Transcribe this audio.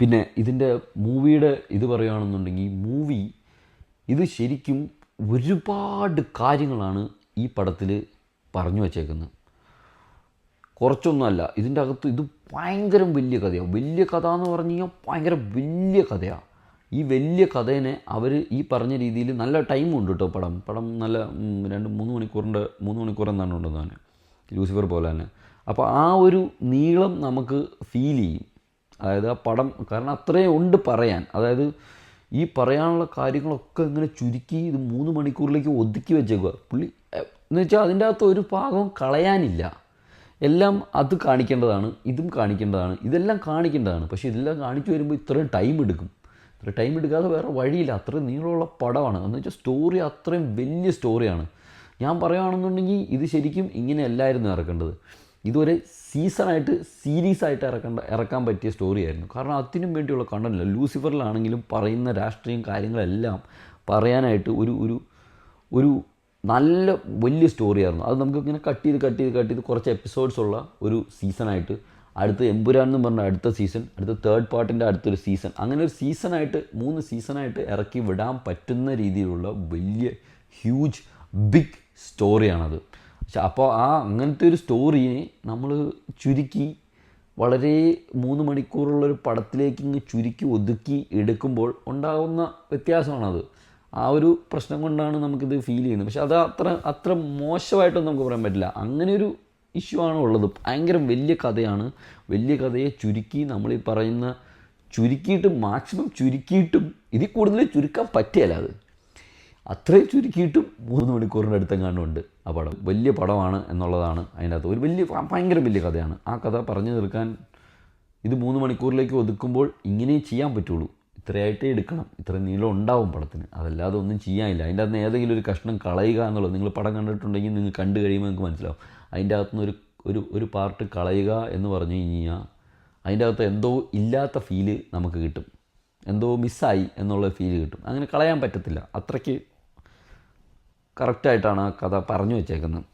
പിന്നെ ഇതിന്റെ മൂവിയുടെ ഇത് പറയുകയാണെന്നുണ്ടെങ്കിൽ മൂവി ഇത് ശരിക്കും ഒരുപാട് കാര്യങ്ങളാണ് ഈ പടത്തിൽ പറഞ്ഞു വച്ചേക്കുന്നത്. കുറച്ചൊന്നുമല്ല ഇതിന്റെ അകത്ത് ഇത് ഭയങ്കര വലിയ കഥയാണ് വലിയ കഥ എന്ന് പറഞ്ഞു കഴിഞ്ഞാൽ ഭയങ്കര വലിയ കഥയാണ് ഈ വലിയ കഥേനെ അവർ ഈ പറഞ്ഞ രീതിയിൽ നല്ല ടൈം ഉണ്ട് കേട്ടോ പടം. പടം നല്ല രണ്ട് മൂന്ന് മണിക്കൂറിന്റെ മൂന്ന് മണിക്കൂർ എന്താണ് ഉണ്ടെന്ന് തന്നെ ലൂസിഫർ പോലെ തന്നെ അപ്പോൾ ആ ഒരു നീളം നമുക്ക് ഫീൽ ചെയ്യും. അതായത് ആ പടം കാരണം അത്രയും ഉണ്ട് പറയാൻ. അതായത് ഈ പറയാനുള്ള കാര്യങ്ങളൊക്കെ ഇങ്ങനെ ചുരുക്കി ഇത് മൂന്ന് മണിക്കൂറിലേക്ക് ഒതുക്കി വെച്ചേക്കുക പുള്ളി എന്ന് വെച്ചാൽ അതിന്റെ അകത്ത് ഒരു ഭാഗവും കളയാനില്ല. എല്ലാം അത് കാണിക്കേണ്ടതാണ് ഇതും കാണിക്കേണ്ടതാണ് ഇതെല്ലാം കാണിക്കേണ്ടതാണ്. പക്ഷേ ഇതെല്ലാം കാണിച്ചു വരുമ്പോൾ ഇത്രയും ടൈം എടുക്കും. ഇത്ര ടൈം എടുക്കാതെ വേറെ വഴിയില്ല. അത്രയും നീളമുള്ള പടമാണ്. എന്ന് വെച്ചാൽ സ്റ്റോറി അത്രയും വലിയ സ്റ്റോറിയാണ് ഞാൻ പറയുകയാണെന്നുണ്ടെങ്കിൽ ഇത് ശരിക്കും ഇങ്ങനെയല്ലായിരുന്നു ഇറക്കേണ്ടത് ഇതൊരു സീസണായിട്ട് സീരീസ് ആയിട്ട് ഇറക്കേണ്ട ഇറക്കാൻ പറ്റിയ സ്റ്റോറിയായിരുന്നു. കാരണം അതിനും വേണ്ടിയുള്ള കണ്ടന്റില്ല ലൂസിഫറിലാണെങ്കിലും പറയുന്ന രാഷ്ട്രീയം കാര്യങ്ങളെല്ലാം പറയാനായിട്ട് ഒരു ഒരു ഒരു നല്ല വലിയ സ്റ്റോറിയായിരുന്നു. അത് നമുക്ക് ഇങ്ങനെ കട്ട് ചെയ്ത് കട്ട് ചെയ്ത് കട്ട് ചെയ്ത് കുറച്ച് എപ്പിസോഡ്സ് ഉള്ള ഒരു സീസണായിട്ട് അടുത്ത എമ്പുരാൻ എന്ന് പറഞ്ഞ അടുത്ത സീസൺ അടുത്ത തേർഡ് പാർട്ടിന്റെ അടുത്തൊരു സീസൺ അങ്ങനെ ഒരു സീസണായിട്ട് മൂന്ന് സീസണായിട്ട് ഇറക്കി വിടാൻ പറ്റുന്ന രീതിയിലുള്ള വലിയ ഹ്യൂജ് ബിഗ് സ്റ്റോറിയാണത് പക്ഷെ അപ്പോൾ ആ അങ്ങനത്തെ ഒരു സ്റ്റോറിയെ നമ്മൾ ചുരുക്കി വളരെ മൂന്ന് മണിക്കൂറുള്ളൊരു പടത്തിലേക്ക് ഇങ്ങ് ചുരുക്കി ഒതുക്കി എടുക്കുമ്പോൾ ഉണ്ടാകുന്ന വ്യത്യാസമാണത്. ആ ഒരു പ്രശ്നം കൊണ്ടാണ് നമുക്കിത് ഫീൽ ചെയ്യുന്നത്. പക്ഷെ അത് അത്ര അത്ര മോശമായിട്ടൊന്നും നമുക്ക് പറയാൻ പറ്റില്ല. അങ്ങനെ ഒരു ഇഷ്യൂ ആണ് ഉള്ളത്. ഭയങ്കര വലിയ കഥയാണ്. വലിയ കഥയെ ചുരുക്കി നമ്മൾ ഈ പറയുന്ന ചുരുക്കിയിട്ട് മാക്സിമം ചുരുക്കിയിട്ടും ഇതിൽ കൂടുതൽ ചുരുക്കാൻ പറ്റിയല്ല അത്. അത്രയും ചുരുക്കിയിട്ടും മൂന്ന് മണിക്കൂറിന്റെ അടുത്തെങ്ങാണ്ടുണ്ട് ആ പടം. വലിയ പടമാണ് എന്നുള്ളതാണ് അതിന്റെ അകത്ത് ഒരു വലിയ ഭയങ്കര വലിയ കഥയാണ്. ആ കഥ പറഞ്ഞു തീർക്കാൻ ഇത് മൂന്ന് മണിക്കൂറിലേക്ക് ഒതുക്കുമ്പോൾ ഇങ്ങനെയും ചെയ്യാൻ പറ്റുള്ളൂ. ഇത്രയായിട്ടേ എടുക്കണം. ഇത്ര നീളം ഉണ്ടാവും പടത്തിന്. അതല്ലാതെ ഒന്നും ചെയ്യാനില്ല. അതിന്റെ അകത്ത് ഏതെങ്കിലും ഒരു കഷ്ണം കളയുക എന്നുള്ളത് നിങ്ങൾ പടം കണ്ടിട്ടുണ്ടെങ്കിൽ നിങ്ങൾ കണ്ടു കഴിയുമ്പോൾ നിങ്ങൾക്ക് മനസ്സിലാവും. അതിന്റെ അകത്തുനിന്ന് ഒരു ഒരു ഒരു പാർട്ട് കളയുക എന്ന് പറഞ്ഞു കഴിഞ്ഞാൽ അതിന്റെ അകത്ത് എന്തോ ഇല്ലാത്ത ഫീൽ നമുക്ക് കിട്ടും. എന്തോ മിസ്സായി എന്നുള്ള ഫീൽ കിട്ടും. അങ്ങനെ കളയാൻ പറ്റത്തില്ല. അത്രയ്ക്ക് കറക്റ്റായിട്ടാണ് ആ കഥ പറഞ്ഞു വെച്ചേക്കുന്നത്.